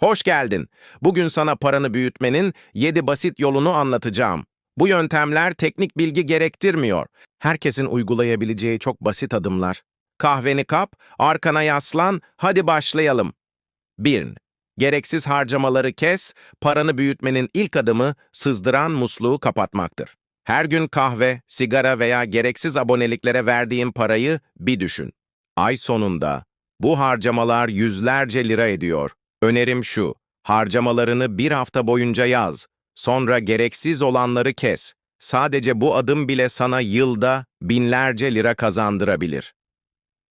Hoş geldin. Bugün sana paranı büyütmenin 7 basit yolunu anlatacağım. Bu yöntemler teknik bilgi gerektirmiyor. Herkesin uygulayabileceği çok basit adımlar. Kahveni kap, arkana yaslan, hadi başlayalım. 1. Gereksiz harcamaları kes, paranı büyütmenin ilk adımı sızdıran musluğu kapatmaktır. Her gün kahve, sigara veya gereksiz aboneliklere verdiğin parayı bir düşün. Ay sonunda bu harcamalar yüzlerce lira ediyor. Önerim şu, harcamalarını bir hafta boyunca yaz. Sonra gereksiz olanları kes. Sadece bu adım bile sana yılda binlerce lira kazandırabilir.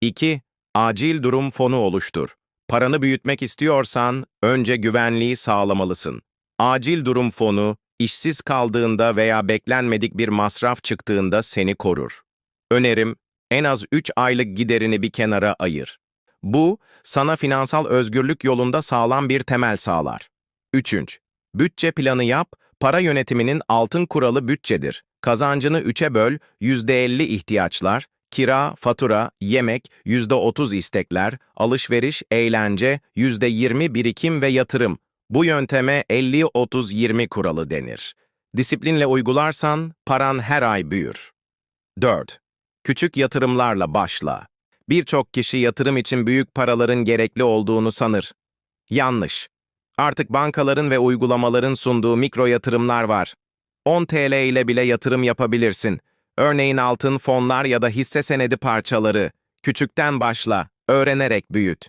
2. Acil durum fonu oluştur. Paranı büyütmek istiyorsan önce güvenliği sağlamalısın. Acil durum fonu, işsiz kaldığında veya beklenmedik bir masraf çıktığında seni korur. Önerim, en az 3 aylık giderini bir kenara ayır. Bu, sana finansal özgürlük yolunda sağlam bir temel sağlar. 3. Bütçe planı yap, para yönetiminin altın kuralı bütçedir. Kazancını 3'e böl, %50 ihtiyaçlar, kira, fatura, yemek, %30 istekler, alışveriş, eğlence, %20 birikim ve yatırım. Bu yönteme 50-30-20 kuralı denir. Disiplinle uygularsan paran her ay büyür. 4. Küçük yatırımlarla başla. Birçok kişi yatırım için büyük paraların gerekli olduğunu sanır. Yanlış. Artık bankaların ve uygulamaların sunduğu mikro yatırımlar var. 10 TL ile bile yatırım yapabilirsin. Örneğin altın, fonlar ya da hisse senedi parçaları. Küçükten başla, öğrenerek büyüt.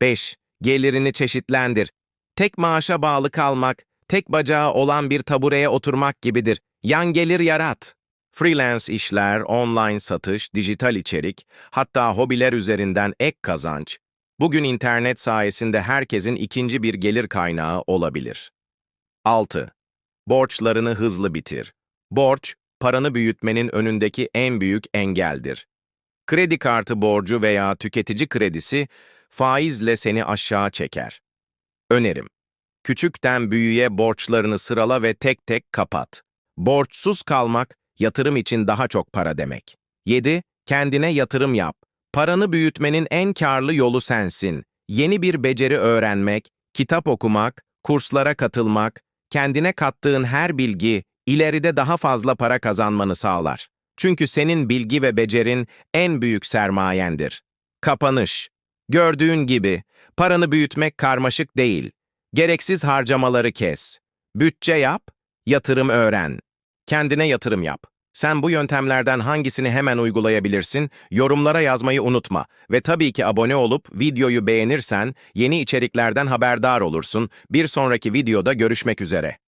5. Gelirini çeşitlendir. Tek maaşa bağlı kalmak, tek bacağı olan bir tabureye oturmak gibidir. Yan gelir yarat. Freelance işler, online satış, dijital içerik, hatta hobiler üzerinden ek kazanç, bugün internet sayesinde herkesin ikinci bir gelir kaynağı olabilir. 6. Borçlarını hızlı bitir. Borç, paranı büyütmenin önündeki en büyük engeldir. Kredi kartı borcu veya tüketici kredisi faizle seni aşağı çeker. Önerim. Küçükten büyüğe borçlarını sırala ve tek tek kapat. Borçsuz kalmak, yatırım için daha çok para demek. 7. Kendine yatırım yap. Paranı büyütmenin en karlı yolu sensin. Yeni bir beceri öğrenmek, kitap okumak, kurslara katılmak, kendine kattığın her bilgi ileride daha fazla para kazanmanı sağlar. Çünkü senin bilgi ve becerin en büyük sermayendir. Kapanış. Gördüğün gibi, paranı büyütmek karmaşık değil. Gereksiz harcamaları kes. Bütçe yap, yatırım öğren. Kendine yatırım yap. Sen bu yöntemlerden hangisini hemen uygulayabilirsin? Yorumlara yazmayı unutma. Ve tabii ki abone olup videoyu beğenirsen yeni içeriklerden haberdar olursun. Bir sonraki videoda görüşmek üzere.